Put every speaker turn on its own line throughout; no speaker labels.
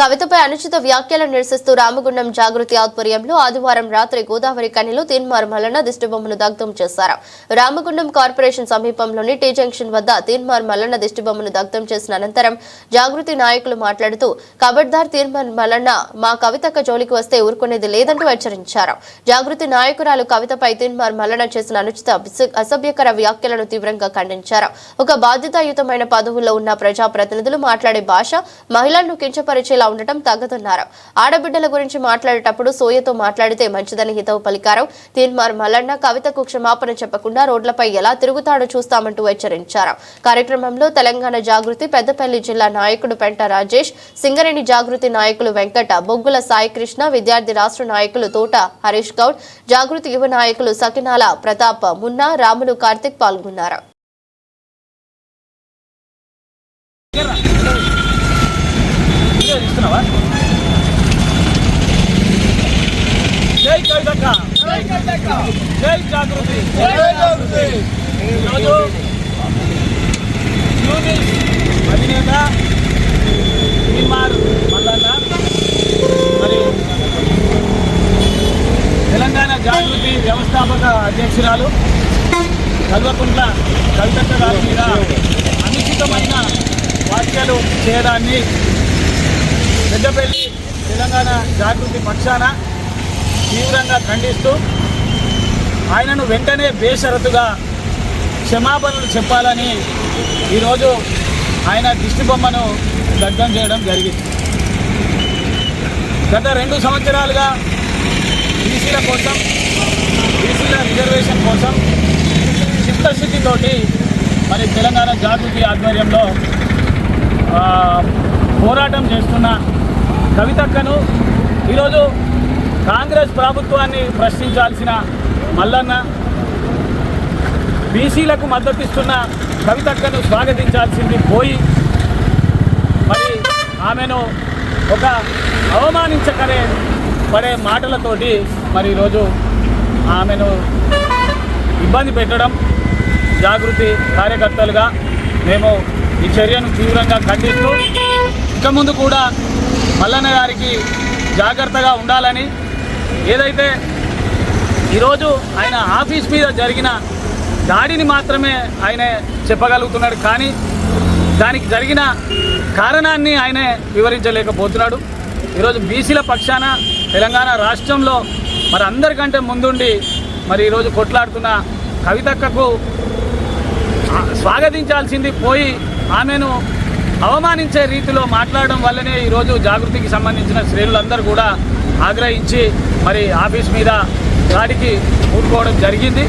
కవితపై అనుచిత వ్యాఖ్యలను నిరసిస్తూ రామగుండం జాగృతి ఆధ్వర్యంలో ఆదివారం రాత్రి గోదావరి కనిలో తీన్మార్ మల్లన్న దిష్టిబొమ్మను దగ్ధం చేశారు. రామగుండం కార్పొరేషన్ సమీపంలోని టీ జంక్షన్ వద్ద తీన్మార్ మల్లన్న దిష్టిబొమ్మను దగ్ధం చేసిన అనంతరం జాగృతి నాయకులు మాట్లాడుతూ కబడ్దార్ తీన్మార్ మల్లన్న మా కవితక్క జోలికి వస్తే ఊరుకునేది లేదంటూ హెచ్చరించారు. జాగృతి నాయకురాలు కవితపై తీన్మార్ మల్లన్న చేసిన అనుచిత అసభ్యకర వ్యాఖ్యలను తీవ్రంగా ఖండించారు. ఒక బాధ్యతాయుతమైన పదవుల్లో ఉన్న ప్రజాప్రతినిధులు మాట్లాడే భాష మహిళలను వచ్చేలా ఉండటం తగ్గదన్నారు ఆడబిడ్డల గురించి మాట్లాడేటప్పుడు సోయతో మాట్లాడితే మంచిదని హితవు పలికారు. తీన్మార్ మల్లన్న కవితకు క్షమాపణ చెప్పకుండా రోడ్లపై ఎలా తిరుగుతాడో చూస్తామంటూ హెచ్చరించారు. కార్యక్రమంలో తెలంగాణ జాగృతి పెద్దపల్లి జిల్లా నాయకుడు పెంట రాజేష్ సింగరేణి జాగృతి నాయకులు వెంకట బొగ్గుల సాయికృష్ణ విద్యార్థి రాష్ట్ర నాయకులు తోట హరీష్ గౌడ్ జాగృతి యువ నాయకులు సకినాల ప్రతాప్ మున్నా రాములు కార్తిక్ పాల్గొన్నారు.
వీడియో తీస్తున్నావా? జై కవితక్క. జై జాగృతి. ఈరోజు యూనిస్ అధినేత భీమార్ మల్లన్న మరియు తెలంగాణ జాగృతి వ్యవస్థాపక అధ్యక్షురాలు కల్వకుంట్ల కవితక్క గారి మీద అనుచితమైన వ్యాఖ్యలు చేయడాన్ని పెద్దపల్లి తెలంగాణ జాగృతి పక్షాన తీవ్రంగా ఖండిస్తూ ఆయనను వెంటనే బేషరతుగా క్షమాపణలు చెప్పాలని ఈరోజు ఆయన దిష్టిబొమ్మను దగ్ధం చేయడం జరిగింది. గత రెండు సంవత్సరాలుగా బీసీల కోసం బీసీల రిజర్వేషన్ కోసం చిత్తశుద్ధితోటి మరి తెలంగాణ జాగృతి ఆధ్వర్యంలో పోరాటం చేస్తున్న కవితక్కను ఈరోజు కాంగ్రెస్ ప్రభుత్వాన్ని ప్రశ్నించాల్సిన మల్లన్న బీసీలకు మద్దతిస్తున్న కవితక్కను స్వాగతించాల్సింది పోయి. మరి ఆమెను ఒక అవమానించకరే పడే మాటలతోటి మరి ఈరోజు ఆమెను ఇబ్బంది పెట్టడం జాగృతి కార్యకర్తలుగా మేము ఈ చర్యను తీవ్రంగా ఖండిస్తూ ఇక ముందు కూడా మల్లన్న గారికి జాగ్రత్తగా ఉండాలని ఏదైతే ఈరోజు ఆయన ఆఫీస్ మీద జరిగిన దాడిని మాత్రమే ఆయన చెప్పగలుగుతున్నాడు. కానీ దానికి జరిగిన కారణాన్ని ఆయనే వివరించలేకపోతున్నాడు. ఈరోజు బీసీల పక్షాన తెలంగాణ రాష్ట్రంలో మరి అందరికంటే ముందుండి మరి ఈరోజు కొట్లాడుతున్న కవితక్కకు స్వాగతించాల్సింది పోయి ఆమెను అవమానించే రీతిలో మాట్లాడడం వల్లనే ఈరోజు జాగృతికి సంబంధించిన శ్రేణులందరూ కూడా ఆగ్రహించి మరి ఆఫీస్ మీద దాడికి కూడుకోవడం జరిగింది.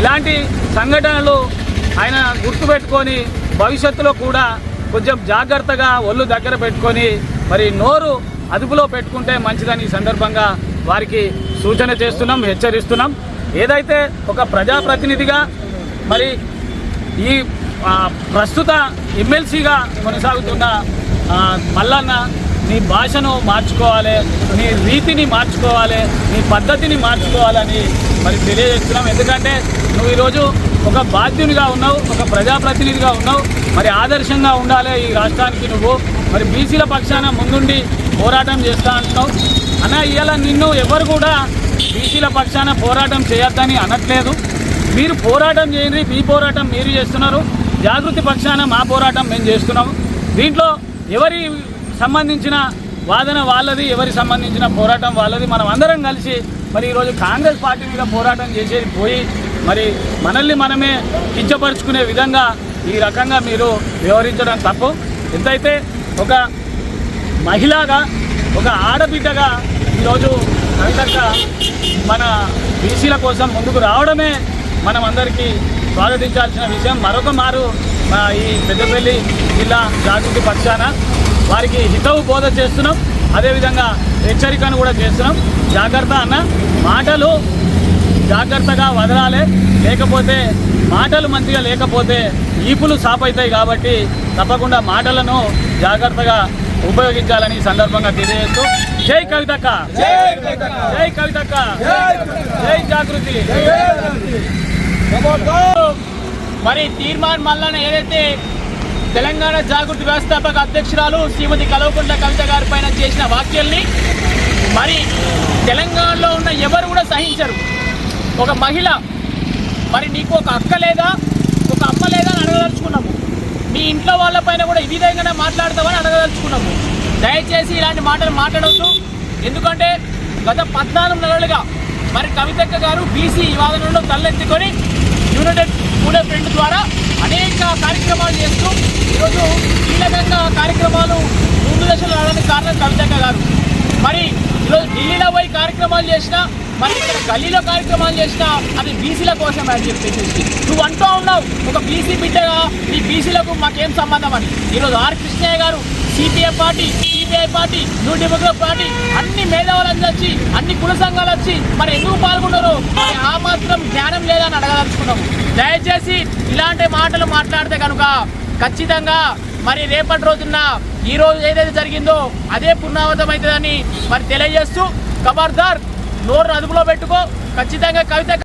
ఇలాంటి సంఘటనలు ఆయన గుర్తుపెట్టుకొని భవిష్యత్తులో కూడా కొంచెం జాగ్రత్తగా ఒళ్ళు దగ్గర పెట్టుకొని మరి నోరు అదుపులో పెట్టుకుంటే మంచిదని ఈ సందర్భంగా వారికి సూచన చేస్తున్నాం హెచ్చరిస్తున్నాం. ఏదైతే ఒక ప్రజాప్రతినిధిగా మరి ఈ ప్రస్తుత ఎమ్మెల్సీగా కొనసాగుతున్న మల్లన్న నీ భాషను మార్చుకోవాలి నీ రీతిని మార్చుకోవాలి నీ పద్ధతిని మార్చుకోవాలని మరి తెలియజేస్తున్నాం. ఎందుకంటే నువ్వు ఈరోజు ఒక బాధ్యునిగా ఉన్నావు ఒక ప్రజాప్రతినిధిగా ఉన్నావు మరి ఆదర్శంగా ఉండాలి ఈ రాష్ట్రానికి నువ్వు. మరి బీసీల పక్షాన ముందుండి పోరాటం చేస్తా అంటున్నావు. అన్న ఇలా నిన్ను ఎవరు కూడా బీసీల పక్షాన పోరాటం చేయొద్దని అనట్లేదు. మీరు పోరాటం చేయండి మీ పోరాటం మీరు చేస్తున్నారు. జాగృతి పక్షాన మా పోరాటం మేము చేస్తున్నాము. దీంట్లో ఎవరి సంబంధించిన వాదన వాళ్ళది ఎవరి సంబంధించిన పోరాటం వాళ్ళది మనం అందరం కలిసి మరి ఈరోజు కాంగ్రెస్ పార్టీ మీద పోరాటం చేసేది పోయి మరి మనల్ని మనమే కించపరుచుకునే విధంగా ఈ రకంగా మీరు వ్యవహరించడం తప్పు. ఎంతైతే ఒక మహిళగా ఒక ఆడబిడ్డగా ఈరోజు కవితక్క మన బీసీల కోసం ముందుకు రావడమే మనం అందరికీ స్వాగతించాల్సిన విషయం మరొక మారు ఈ పెద్దపల్లి జిల్లా జాగృతి పక్షాన వారికి హితవు బోధ చేస్తున్నాం. అదేవిధంగా హెచ్చరికను కూడా చేస్తున్నాం. జాగ్రత్త అన్న మాటలు జాగ్రత్తగా వదలాలి. లేకపోతే మాటలు మంచిగా లేకపోతే ఈపులు సాపవుతాయి కాబట్టి తప్పకుండా మాటలను జాగ్రత్తగా ఉపయోగించాలని సందర్భంగా తెలియజేస్తూ జై కవితక్క. జై కవితక్క. జై జాగృతి.
మరి తీర్మాన్ మల్లన ఏదైతే తెలంగాణ జాగృతి వ్యవస్థాపక అధ్యక్షురాలు శ్రీమతి కల్వకుంట్ల కవిత గారి పైన చేసిన వ్యాఖ్యల్ని మరి తెలంగాణలో ఉన్న ఎవరు కూడా సహించరు. ఒక మహిళ మరి నీకు ఒక అక్క లేదా? ఒక అమ్మ లేదా అని అడగదలుచుకున్నాము. మీ ఇంట్లో వాళ్ళపైన కూడా ఈ విధంగానే మాట్లాడతామని అడగదలుచుకున్నాము. దయచేసి ఇలాంటి మాటలు మాట్లాడవద్దు ఎందుకంటే గత పద్నాలుగు నెలలుగా మరి కవితక్క గారు బీసీ వాదనలో తలెత్తుకొని యునైటెడ్ పూణే ఫ్రెండ్ ద్వారా అనేక కార్యక్రమాలు చేస్తూ ఈరోజు కీలకంగా కార్యక్రమాలు ముందు దశలో రావడానికి కారణం కవితక్క గారు. మరి ఈరోజు ఢిల్లీలో పోయి కార్యక్రమాలు చేసినా మరి ఇక్కడ గల్లీలో కార్యక్రమాలు చేసినా అది బీసీల కోసం అని చెప్పేసి. నువ్వు అంటూ ఉన్నావు ఒక బీసీ బిడ్డగా ఈ బీసీలకు మాకేం సంబంధం అని. ఈరోజు ఆర్ కృష్ణయ్య గారు CPI party CPI party new democrat party అన్ని మేధావులందరూ వచ్చి అన్ని కుల సంఘాలు వచ్చి మరి ఎందుకు పాల్గొన్నారు మరి ఆ మాత్రం జ్ఞానం లేదని అడగదలుచుకున్నాం దయచేసి ఇలాంటి మాటలు మాట్లాడితే కనుక ఖచ్చితంగా మరి రేపటి రోజున ఈ రోజు ఏదైతే జరిగిందో అదే పునరావృతం అవుతుందని మరి తెలియజేస్తూ ఖబర్దార్ నోరు అదుపులో పెట్టుకో ఖచ్చితంగా కవిత